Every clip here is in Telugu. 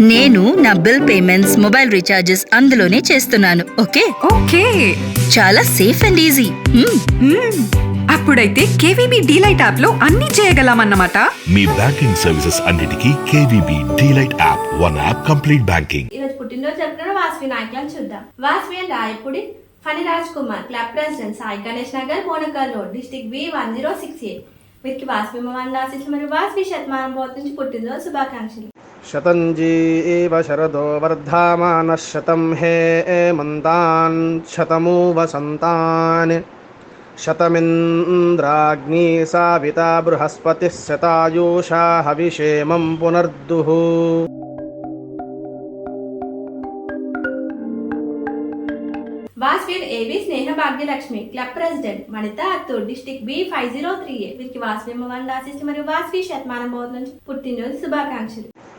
నేను నా బిల్ పేమెంట్స్ మొబైల్ రీఛార్జెస్ అందులోనే చేస్తున్నాను ఓకే? ఓకే. చాలా సేఫ్ అండ్ ఈజీ. అప్పుడైతే కేవీబీ డీలైట్ యాప్లో అన్ని చేయగలమన్నమాట. మీ బ్యాంకింగ్ సర్వీసెస్ అన్నిటికీ KVB DLite app one app complete banking. ఈరోజు పుట్టినరోజు జరుపుకున్న వాస్వి నాయకులను చూద్దాం. Vasavi and Rayapudi Phani Raj Kumar club president Sai Ganesh Nagar Bonakal road district B one zero six eight వీరికి వాస్వి మమ్మల్ని ఆశిస్ మరియు వాస్వి శతమానం నుంచి పుట్టినరోజు శుభాకాంక్షలు. शतञ्जी एव शरदो वर्धामानः शतं हे एमन्तान् शतमु वसन्तान् शतमिन्द्राग्नी साविता बृहस्पतिः शतायुषा हविषेमं पुनर्दुः వాస్వి అండ్ ఏవి Sneha Bhagyalakshmi club president Manitha Attur district B five zero three A వీరికి వాస్వి మమ్మల్ని ఆశిస్ మరియు వాస్వి శతమానం భవత్ నుంచి పుట్టినరోజు శుభాకాంక్షలు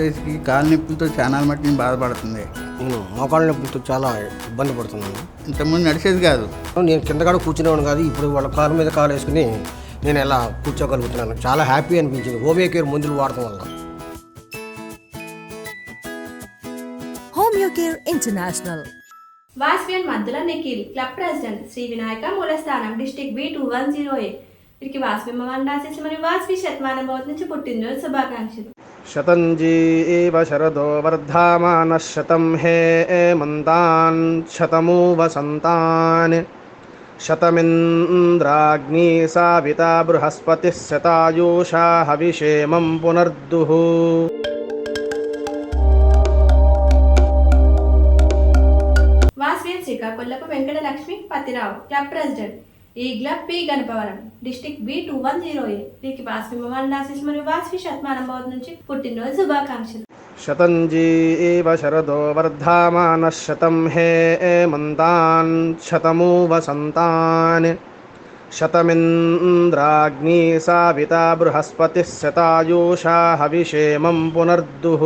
మిస్సెస్కి కాలు నొప్పులతో చాలా మట్టి బాధపడుతుంది. నేను మోకాళ్ళ నొప్పులతో చాలా ఇబ్బంది పడుతున్నాను. ఇంతకుముందు నడిచేది కాదు. నేను కింద కాడ కూర్చునేవాడు కాదు ఇప్పుడు వాళ్ళ కాలు మీద కాలు వేసుకుని నేను ఎలా కూర్చోగలుగుతున్నాను. చాలా హ్యాపీ అనిపించింది. హోమియో కేర్ మందులు వాడటం వల్ల. Homeocare International. Vasavi and Maddula Nikhil club president Shri Vinayaka Mulasthanam district B two one zero A. వీరికి వాస్వి మమ్మల్ని ఆశిస్ మరియు వాస్వి శతమానం భవత్ నుంచి పుట్టినరోజు శుభాకాంక్షలు. शतञ्जी एव शरदो वर्धामानः शतं हे एमन्तान् शतमु वसन्तान् शतमिन्द्राग्नी साविता बृहस्पतिः शतायुषा हविषेमं पुनर्दुः। वासवेल शेका कोल्लप वेंकटलक्ष्मी पातिराव club president. ఈగ్ల P Ganapavaram district B two one zero A. వీరికి వాస్వి మమల్లాశిష్ మరియు వాస్వి శతమానం భవతి నుంచి పుట్టినరోజు శుభాకాంక్షలు. శతంజీ ఏవ శరదో వర్ధమాన శతం హే మంతాన్ శతమూ వసంతాన్ శతమింద్రాగ్ని సావిత బృహస్పతిः శతాయూషా హవిషేమం పునర్దుః.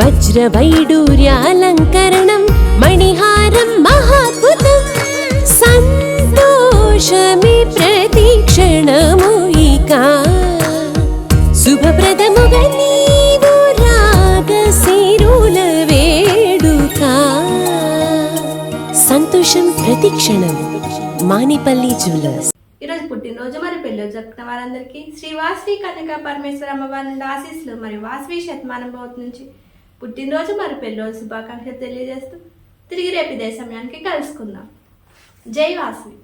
వజ్రవైడూర్యాలంకరణం మణిహారం మహాద్భుతం సంతోషమి ప్రతిక్షణము ఇక శుభప్రదముగా నీవు రాగశిరుల వేడుక సంతోషం ప్రతిక్షణం మానిపల్లి జ్యువెలర్స్ ఈరోజు పుట్టినరోజు మరి పెళ్ళి జరుపుకున్న వారందరికీ శ్రీ వాస్వి కనక పరమేశ్వర అమ్మవారి నుండి ఆశీస్సులు మరియు వాస్వి శతమానం భవత్ నుంచి పుట్టినరోజు మరి పెళ్ళి రోజు శుభాకాంక్షలు తెలియజేస్తూ తిరిగి రేపు ఇదే సమయానికి కలుసుకుందాం. జై వాసవి